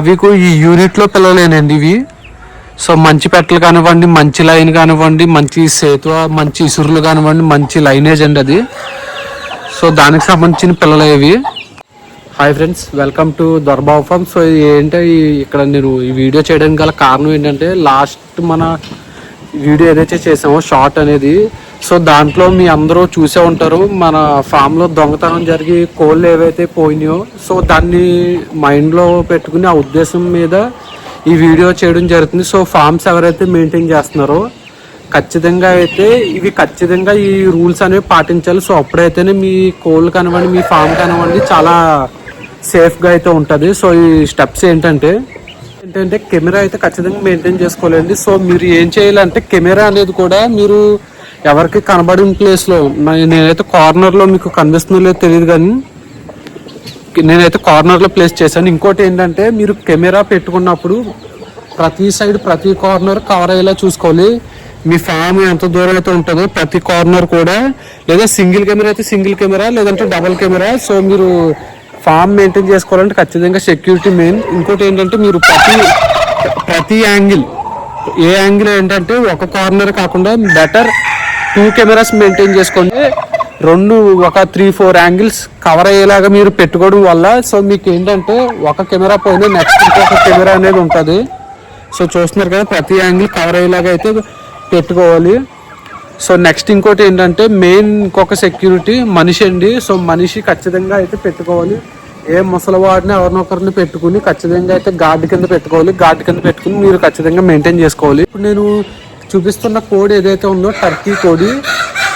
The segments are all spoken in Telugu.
అవి ఈ యూనిట్లో పిల్లలేనండి ఇవి. సో మంచి పెట్టలు కానివ్వండి మంచి లైన్ కానివ్వండి మంచి సేతు మంచి ఇసురులు కానివ్వండి మంచి లైనేజ్ అండి అది. సో దానికి సంబంధించిన పిల్లలు ఇవి hi friends welcome to Dorababu farm. So ఏంటంటే ఇక్కడ నేను ఈ వీడియో చేయడానికి గల కారణం ఏంటంటే లాస్ట్ మన వీడియో ఏదైతే చేసామో షార్ట్ అనేది. సో దాంట్లో మీ అందరూ చూసే ఉంటారు మన ఫామ్లో దొంగతనం జరిగి కోళ్ళు ఏవైతే పోయినాయో. సో దాన్ని మైండ్లో పెట్టుకుని ఆ ఉద్దేశం మీద ఈ వీడియో చేయడం జరుగుతుంది. సో ఫార్మ్స్ ఎవరైతే మెయింటైన్ చేస్తున్నారో ఖచ్చితంగా అయితే ఇవి ఖచ్చితంగా ఈ రూల్స్ అనేవి పాటించాలి. సో అప్పుడైతేనే మీ కోళ్ళు కానివ్వండి మీ ఫామ్ కానివ్వండి చాలా సేఫ్గా అయితే ఉంటుంది. సో ఈ స్టెప్స్ ఏంటంటే ఏంటంటే కెమెరా అయితే ఖచ్చితంగా మెయింటైన్ చేసుకోవాలండి. సో మీరు ఏం చేయాలంటే కెమెరా అనేది కూడా మీరు ఎవరికి కనబడిన ప్లేస్లో నేనైతే కార్నర్లో మీకు కనిపిస్తుందో లేదో తెలియదు కానీ నేనైతే కార్నర్లో ప్లేస్ చేశాను. ఇంకోటి ఏంటంటే మీరు కెమెరా పెట్టుకున్నప్పుడు ప్రతి సైడ్ ప్రతి కార్నర్ కవర్ అయ్యేలా చూసుకోవాలి. మీ ఫ్యామ్ ఎంత దూరం అయితే ఉంటుందో ప్రతి కార్నర్ కూడా లేదా సింగిల్ కెమెరా అయితే సింగిల్ కెమెరా లేదంటే డబల్ కెమెరా. సో మీరు ఫామ్ మెయింటైన్ చేసుకోవాలంటే ఖచ్చితంగా సెక్యూరిటీ మెయిన్. ఇంకోటి ఏంటంటే మీరు ప్రతి ప్రతి యాంగిల్ ఏ యాంగిల్ ఏంటంటే ఒక కార్నర్ కాకుండా బెటర్ టూ కెమెరాస్ మెయింటైన్ చేసుకోండి. రెండు ఒక త్రీ ఫోర్ యాంగిల్స్ కవర్ అయ్యేలాగా మీరు పెట్టుకోవడం వల్ల సో మీకు ఏంటంటే ఒక కెమెరా పోయినా నెక్స్ట్ ఇంకొక కెమెరా అనేది ఉంటుంది. సో చూస్తున్నారు కదా ప్రతి యాంగిల్ కవర్ అయ్యేలాగా అయితే పెట్టుకోవాలి. సో నెక్స్ట్ ఇంకోటి ఏంటంటే మెయిన్ ఇంకొక సెక్యూరిటీ మనిషి అండి. సో మనిషి ఖచ్చితంగా అయితే పెట్టుకోవాలి. ఏ ముసలివాడిని ఎవరినొకరిని పెట్టుకుని ఖచ్చితంగా అయితే గార్డు కింద పెట్టుకోవాలి. గార్డు కింద పెట్టుకుని మీరు ఖచ్చితంగా మెయింటైన్ చేసుకోవాలి. ఇప్పుడు నేను చూపిస్తున్న కోడ్ ఏదైతే ఉందో టర్కీ కోడి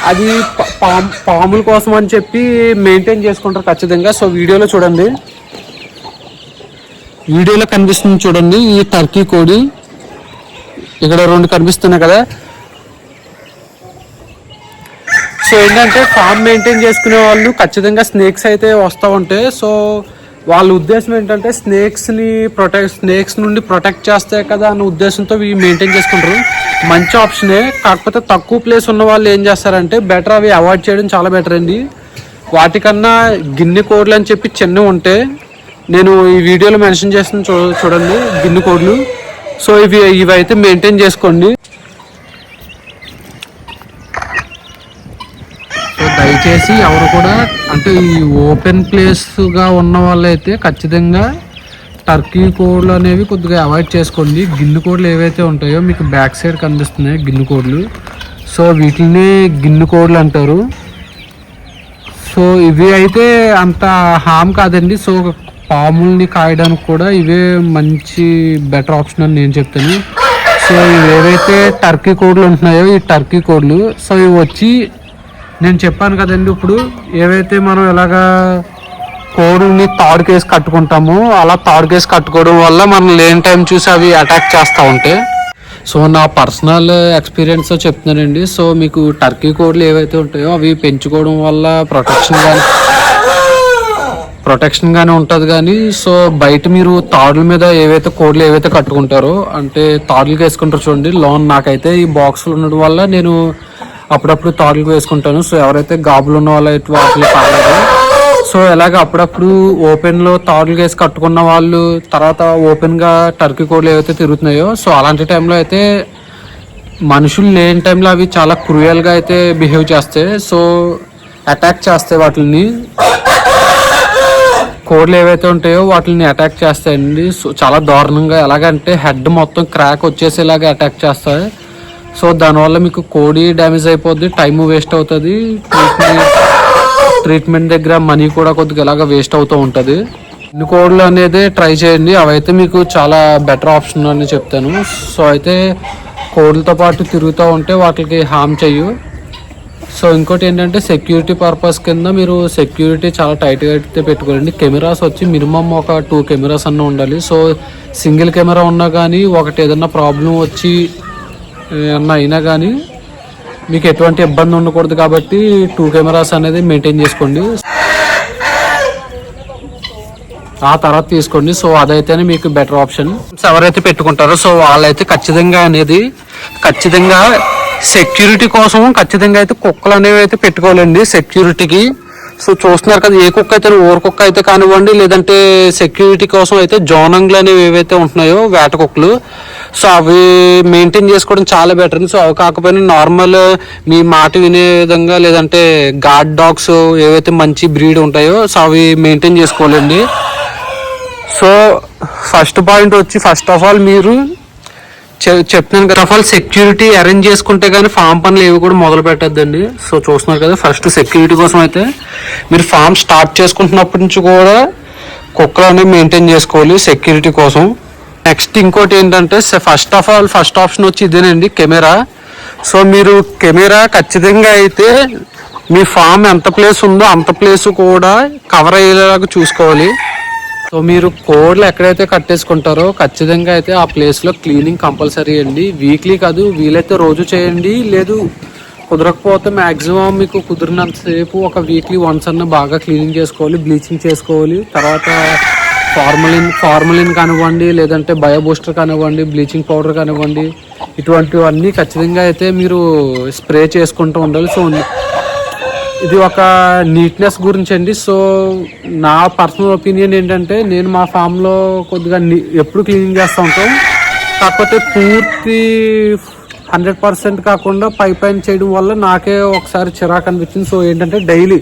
అది పా- పాముల కోసం అని చెప్పి మెయింటైన్ చేసుకుంటారు ఖచ్చితంగా. సో వీడియోలో చూడండి. వీడియోలో కనిపిస్తుంది చూడండి ఈ టర్కీ కోడి ఇక్కడ రెండు కనిపిస్తున్నాయి కదా. సో ఏంటంటే ఫామ్ మెయింటైన్ చేసుకునే వాళ్ళు ఖచ్చితంగా స్నేక్స్ అయితే వస్తూ ఉంటాయి సో వాళ్ళ ఉద్దేశం ఏంటంటే స్నేక్స్ని ప్రొటెక్ట్ స్నేక్స్ నుండి ప్రొటెక్ట్ చేస్తే కదా అన్న ఉద్దేశంతో ఇవి మెయింటైన్ చేసుకుంటారు. మంచి ఆప్షనే కాకపోతే తక్కువ ప్లేస్ ఉన్న వాళ్ళు ఏం చేస్తారంటే బెటర్ అవి అవాయిడ్ చేయడం చాలా బెటర్ అండి. వాటికన్నా గిన్నె కోడ్లు అని చెప్పి చిన్నవి ఉంటాయి నేను ఈ వీడియోలో మెన్షన్ చేసిన చూ చూడండి గిన్నె కోడ్లు. సో ఇవి ఇవి అయితే మెయింటైన్ చేసుకోండి. చేసి ఎవరు కూడా అంటే ఈ ఓపెన్ ప్లేస్గా ఉన్న వాళ్ళైతే ఖచ్చితంగా టర్కీ కోడ్లు అనేవి కొద్దిగా అవాయిడ్ చేసుకోండి. గిన్నె కోడ్లు ఏవైతే ఉంటాయో మీకు బ్యాక్ సైడ్ కనిపిస్తున్నాయి గిన్నె కోడ్లు. సో వీటిని గిన్నె కోడ్లు అంటారు. సో ఇవి అయితే అంత హామ్ కాదండి. సో పాముల్ని కాయడానికి కూడా ఇవే మంచి బెటర్ ఆప్షన్ అని నేను చెప్తాను. సో ఇవి ఏవైతే టర్కీ కోడ్లు ఉంటున్నాయో ఈ టర్కీ కోడ్లు సో ఇవి వచ్చి నేను చెప్పాను కదండి ఇప్పుడు ఏవైతే మనం ఎలాగా కోడుని తాడుకేసి కట్టుకుంటామో అలా తాడుకేసి కట్టుకోవడం వల్ల మనం లేని టైం చూసి అవి అటాక్ చేస్తూ ఉంటే. సో నా పర్సనల్ ఎక్స్పీరియన్స్ చెప్తున్నానండి. సో మీకు టర్కీ కోడ్లు ఏవైతే ఉంటాయో అవి పెంచుకోవడం వల్ల ప్రొటెక్షన్ కానీ ప్రొటెక్షన్ కానీ ఉంటుంది కానీ సో బయట మీరు తాడుల మీద ఏవైతే కోడ్లు ఏవైతే కట్టుకుంటారో అంటే తాడులకు వేసుకుంటారు చూడండి లోన్ నాకైతే ఈ బాక్సులు ఉండడం వల్ల నేను అప్పుడప్పుడు తాడులు వేసుకుంటాను. సో ఎవరైతే గాబులు ఉన్న వాళ్ళు అయితే వాటిలో సో ఇలాగ అప్పుడప్పుడు ఓపెన్లో తాడులు వేసి కట్టుకున్న వాళ్ళు తర్వాత ఓపెన్గా టర్కీ కోడ్లు ఏవైతే తిరుగుతున్నాయో సో అలాంటి టైంలో అయితే మనుషులు లేని టైంలో అవి చాలా క్రూయల్గా అయితే బిహేవ్ చేస్తాయి. సో అటాక్ చేస్తాయి వాటిని కోడ్లు ఏవైతే ఉంటాయో వాటిని అటాక్ చేస్తాయండి. సో చాలా దారుణంగా ఎలాగంటే హెడ్ మొత్తం క్రాక్ వచ్చేసేలాగా అటాక్ చేస్తాయి. సో దానివల్ల మీకు కోడి డ్యామేజ్ అయిపోద్ది టైం వేస్ట్ అవుతుంది ట్రీట్మెంట్ ట్రీట్మెంట్ దగ్గర మనీ కూడా కొద్దిగా ఇలాగ వేస్ట్ అవుతూ ఉంటుంది. ఇన్ని కోడ్లు అనేది ట్రై చేయండి అవైతే మీకు చాలా బెటర్ ఆప్షన్ అని చెప్తాను. సో అయితే కోడ్లతో పాటు తిరుగుతూ ఉంటే వాటికి హామ్ చెయ్యు సో ఇంకోటి ఏంటంటే సెక్యూరిటీ పర్పస్ కింద మీరు సెక్యూరిటీ చాలా టైట్గా అయితే పెట్టుకోండి. కెమెరాస్ వచ్చి మినిమం ఒక టూ కెమెరాస్ అన్న ఉండాలి. సో సింగిల్ కెమెరా ఉన్నా కానీ ఒకటి ఏదన్నా ప్రాబ్లం వచ్చి ఏమన్నా అయినా కానీ మీకు ఎటువంటి ఇబ్బంది ఉండకూడదు కాబట్టి టూ కెమెరాస్ అనేది మెయింటైన్ చేసుకోండి. ఆ తర్వాత తీసుకోండి. సో అదైతేనే మీకు బెటర్ ఆప్షన్. ఎవరైతే పెట్టుకుంటారో సో వాళ్ళైతే ఖచ్చితంగా అనేది ఖచ్చితంగా సెక్యూరిటీ కోసం ఖచ్చితంగా అయితే కుక్కలు అనేవి అయితే పెట్టుకోవాలండి సెక్యూరిటీకి. సో చూస్తున్నారు కదా ఏ కుక్క అయితే ఊర కుక్క అయితే కానివ్వండి లేదంటే సెక్యూరిటీ కోసం అయితే జోనంగ్లు అనేవి ఏవైతే ఉంటున్నాయో వేట కుక్కలు సో అవి మెయింటైన్ చేసుకోవడం చాలా బెటర్ సో అవి కాకపోయినా నార్మల్ మీ మాట వినే విధంగా లేదంటే గార్డ్ డాగ్స్ ఏవైతే మంచి బ్రీడ్ ఉంటాయో సో అవి మెయింటైన్ చేసుకోవాలండి. సో ఫస్ట్ పాయింట్ వచ్చి ఫస్ట్ ఆఫ్ ఆల్ మీరు చెప్తున్నాను కదా ఆఫ్ ఆల్ సెక్యూరిటీ అరేంజ్ చేసుకుంటే కానీ ఫామ్ పనులు ఏవి కూడా మొదలు పెట్టద్దండి. సో చూస్తున్నారు కదా ఫస్ట్ సెక్యూరిటీ కోసం అయితే మీరు ఫామ్ స్టార్ట్ చేసుకుంటున్నప్పటి నుంచి కూడా కుక్కలు మెయింటైన్ చేసుకోవాలి సెక్యూరిటీ కోసం. నెక్స్ట్ ఇంకోటి ఏంటంటే first of all first option వచ్చి ఇదేనండి కెమెరా. సో మీరు కెమెరా ఖచ్చితంగా అయితే మీ ఫామ్ ఎంత ప్లేస్ ఉందో అంత ప్లేస్ కూడా కవర్ అయ్యేలాగా చూసుకోవాలి. సో మీరు కోడ్లు ఎక్కడైతే కట్టేసుకుంటారో ఖచ్చితంగా అయితే ఆ ప్లేస్లో క్లీనింగ్ కంపల్సరీ అండి. వీక్లీ కాదు వీలైతే రోజు చేయండి. లేదు కుదరకపోతే మ్యాక్సిమం మీకు కుదిరినంతసేపు ఒక వీక్లీ వన్స్ అన్న బాగా క్లీనింగ్ చేసుకోవాలి బ్లీచింగ్ చేసుకోవాలి. తర్వాత ఫార్మలిన్ ఫార్మలిన్ కానివ్వండి లేదంటే బయో బూస్టర్ కానివ్వండి బ్లీచింగ్ పౌడర్ కానివ్వండి ఇటువంటివన్నీ ఖచ్చితంగా అయితే మీరు స్ప్రే చేసుకుంటూ ఉండాలి. సో ఇది ఒక నీట్నెస్ గురించి అండి. సో నా పర్సనల్ ఒపీనియన్ ఏంటంటే నేను మా ఫామ్లో కొద్దిగా నీ- ఎప్పుడు క్లీనింగ్ చేస్తూ ఉంటాం. కాకపోతే పూర్తి హండ్రెడ్ పర్సెంట్ కాకుండా పై పైన చేయడం వల్ల నాకే ఒకసారి చిరాకు అనిపించింది. సో ఏంటంటే డైలీ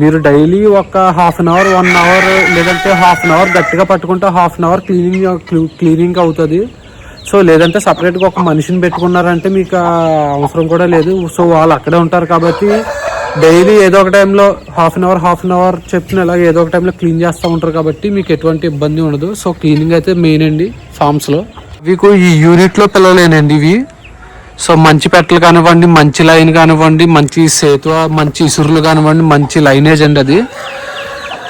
మీరు డైలీ ఒక half an hour one hour లేదంటే హాఫ్ అన్ అవర్ గట్టిగా పట్టుకుంటే half an hour cleaning cleaning అవుతుంది. సో లేదంటే సపరేట్గా ఒక మనిషిని పెట్టుకున్నారంటే మీకు అవసరం కూడా లేదు. సో వాళ్ళు అక్కడే ఉంటారు కాబట్టి డైలీ ఏదో ఒక టైంలో half an hour half an hour చెప్పిన ఇలాగ ఏదో ఒక టైంలో క్లీన్ చేస్తూ ఉంటారు కాబట్టి మీకు ఎటువంటి ఇబ్బంది ఉండదు. సో క్లీనింగ్ అయితే మెయిన్ అండి ఫామ్స్లో మీకు ఈ యూనిట్లో పిల్లలేనండి ఇవి? సో మంచి పెట్టలు కానివ్వండి మంచి లైన్ కానివ్వండి మంచి సేతు మంచి ఇసురులు కానివ్వండి మంచి లైనేజ్ అండి అది.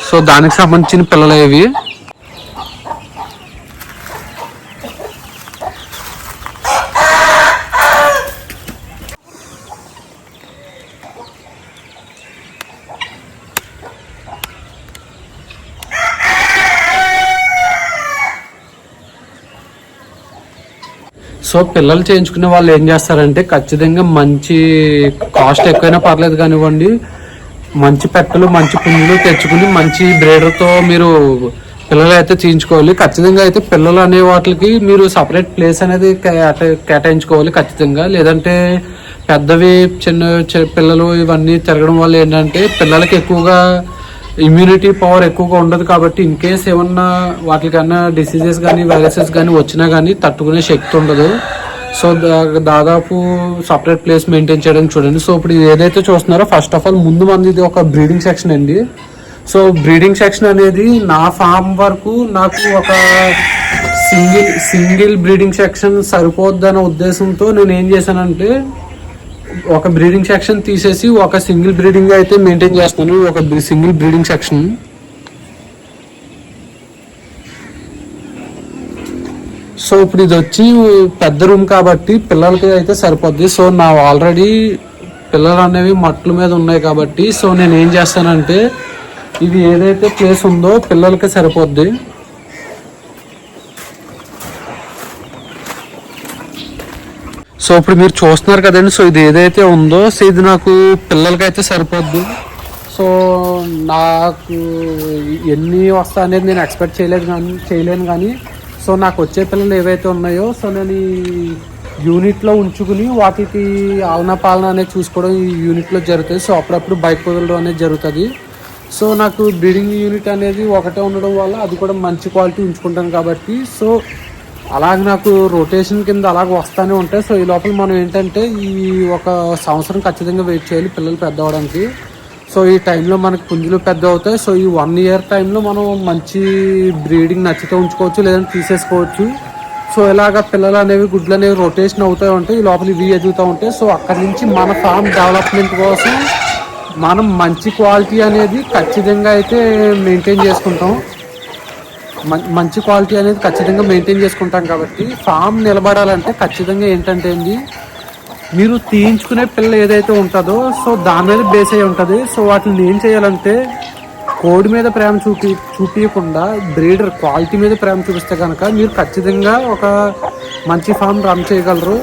సో దానికి సంబంధించిన పిల్లలు ఇవి సో పిల్లలు చేయించుకునే వాళ్ళు ఏం చేస్తారంటే ఖచ్చితంగా మంచి కాస్ట్ ఎక్కువైనా పర్లేదు కానివ్వండి. మంచి పెట్టలు మంచి పుంజులు తెచ్చుకుని మంచి బ్రేడర్తో మీరు పిల్లలు అయితే చేయించుకోవాలి. ఖచ్చితంగా అయితే పిల్లలు అనే వాటికి మీరు సపరేట్ ప్లేస్ అనేది కేటాయించుకోవాలి ఖచ్చితంగా. లేదంటే పెద్దవి చిన్న పిల్లలు ఇవన్నీ తిరగడం వల్ల ఏంటంటే పిల్లలకి ఎక్కువగా ఇమ్యూనిటీ పవర్ ఎక్కువగా ఉండదు కాబట్టి ఇన్ కేస్ ఏమన్నా వాటికన్నా డిసీజెస్ కానీ వైరసెస్ కానీ వచ్చినా కానీ తట్టుకునే శక్తి ఉండదు. సో దాదాపు సపరేట్ ప్లేస్ మెయింటైన్ చేయడానికి చూడండి. సో ఇప్పుడు ఏదైతే చూస్తున్నారో ఫస్ట్ ఆఫ్ ఆల్ ముందు మంది ఇది ఒక బ్రీడింగ్ సెక్షన్ అండి. సో బ్రీడింగ్ సెక్షన్ అనేది నా ఫామ్ వరకు నాకు ఒక సింగిల్ సింగిల్ బ్రీడింగ్ సెక్షన్ సరిపోద్దనే ఉద్దేశంతో నేను ఏం చేశానంటే ఒక బ్రీడింగ్ సెక్షన్ తీసేసి ఒక సింగిల్ బ్రీడింగ్ అయితే మెయింటైన్ చేస్తున్నాను ఒక సింగిల్ బ్రీడింగ్ సెక్షన్. సో ఇప్పుడు ఇది వచ్చి పెద్ద రూమ్ కాబట్టి పిల్లలకి అయితే సరిపోద్ది. సో నా ఆల్రెడీ పిల్లలు అనేవి మట్ల మీద ఉన్నాయి కాబట్టి సో నేను ఏం చేస్తానంటే ఇది ఏదైతే ప్లేస్ ఉందో పిల్లలకి సరిపోద్ది. సో ఇప్పుడు మీరు చూస్తున్నారు కదండి సో ఇది ఏదైతే ఉందో సో ఇది నాకు పిల్లలకైతే సరిపోద్ది. సో నాకు ఎన్ని వస్తా అనేది నేను ఎక్స్పెక్ట్ చేయలేదు కానీ చేయలేను కానీ సో నాకు వచ్చే పిల్లలు ఏవైతే ఉన్నాయో సో నేను ఈ యూనిట్లో ఉంచుకుని వాటికి ఆలన పాలన అనేది చూసుకోవడం ఈ యూనిట్లో జరుగుతుంది. సో అప్పుడప్పుడు బయట వదలడం అనేది జరుగుతుంది. సో నాకు బ్రీడింగ్ యూనిట్ అనేది ఒకటే ఉండడం వల్ల అది కూడా మంచి క్వాలిటీ ఉంచుకుంటాను కాబట్టి సో అలాగ నాకు రొటేషన్ కింద అలాగ వస్తూనే ఉంటాయి. సో ఈ లోపల మనం ఏంటంటే ఈ ఒక సంవత్సరం ఖచ్చితంగా వెయిట్ చేయాలి పిల్లలు పెద్ద అవడానికి సో ఈ టైంలో మనకి పుంజులు పెద్ద అవుతాయి సో ఈ వన్ ఇయర్ టైంలో మనం మంచి బ్రీడింగ్ నచ్చితే ఉంచుకోవచ్చు లేదంటే తీసేసుకోవచ్చు. సో ఇలాగ పిల్లలు అనేవి గుడ్లు అనేవి రొటేషన్ అవుతూ ఉంటాయి. ఈ లోపల ఇవి ఎదుగుతూ ఉంటాయి. సో అక్కడి నుంచి మన ఫామ్ డెవలప్మెంట్ కోసం మనం మంచి క్వాలిటీ అనేది ఖచ్చితంగా అయితే మెయింటైన్ చేసుకుంటాం. మంచి క్వాలిటీ అనేది ఖచ్చితంగా మెయింటైన్ చేసుకుంటాం కాబట్టి ఫామ్ నిలబడాలంటే ఖచ్చితంగా ఏంటంటే అండి మీరు తీయించుకునే పిల్ల ఏదైతే ఉంటుందో సో దాని మీద బేస్ అయి ఉంటుంది. సో వాటిని ఏం చేయాలంటే కోడి మీద ప్రేమ చూపి చూపించకుండా బ్రీడర్ క్వాలిటీ మీద ప్రేమ చూపిస్తే కనుక మీరు ఖచ్చితంగా ఒక మంచి ఫామ్ రన్ చేయగలరు.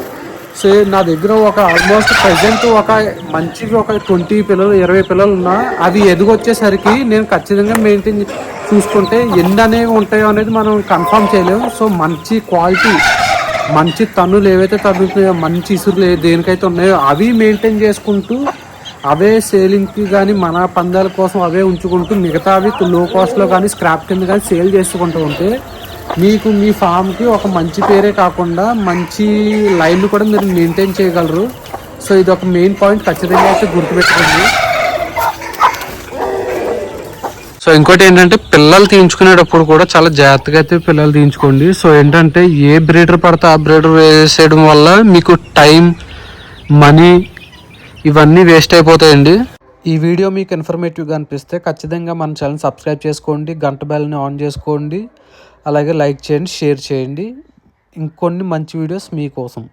సో నా దగ్గర ఒక ఆల్మోస్ట్ ప్రజెంట్ ఒక మంచి ఒక ట్వంటీ పిల్లలు ఇరవై పిల్లలు ఉన్నా అవి ఎదుగొచ్చేసరికి నేను ఖచ్చితంగా మెయింటైన్ చూసుకుంటే ఎన్ని అనేవి ఉంటాయో అనేది మనం కన్ఫర్మ్ చేయలేము. సో మంచి క్వాలిటీ మంచి తన్నులు ఏవైతే తన్నుతున్నాయో మంచి ఇసురులు దేనికైతే ఉన్నాయో అవి మెయింటైన్ చేసుకుంటూ అవే సేలింగ్కి కానీ మన పందాల కోసం అవే ఉంచుకుంటూ మిగతావి లో కాస్ట్లో కానీ స్క్రాప్ కింద కానీ సేల్ చేసుకుంటూ ఉంటే మీకు మీ ఫామ్కి ఒక మంచి పేరే కాకుండా మంచి లైన్ కూడా మీరు మెయింటైన్ చేయగలరు. సో ఇది ఒక మెయిన్ పాయింట్ ఖచ్చితంగా అయితే గుర్తుపెట్టుకోండి. సో ఇంకోటి ఏంటంటే పిల్లలు తీయించుకునేటప్పుడు కూడా చాలా జాగ్రత్తగా అయితే పిల్లలు తీయించుకోండి. సో ఏంటంటే ఏ బ్రీడర్ పడితే ఆ బ్రీడర్ వేసేయడం వల్ల మీకు టైం మనీ ఇవన్నీ వేస్ట్ అయిపోతాయండి. ఈ వీడియో మీకు ఇన్ఫర్మేటివ్గా అనిపిస్తే ఖచ్చితంగా మన ఛానల్ సబ్స్క్రైబ్ చేసుకోండి గంట బెల్ని ఆన్ చేసుకోండి అలాగే లైక్ చేయండి షేర్ చేయండి. ఇంకొన్ని మంచి వీడియోస్ మీకోసం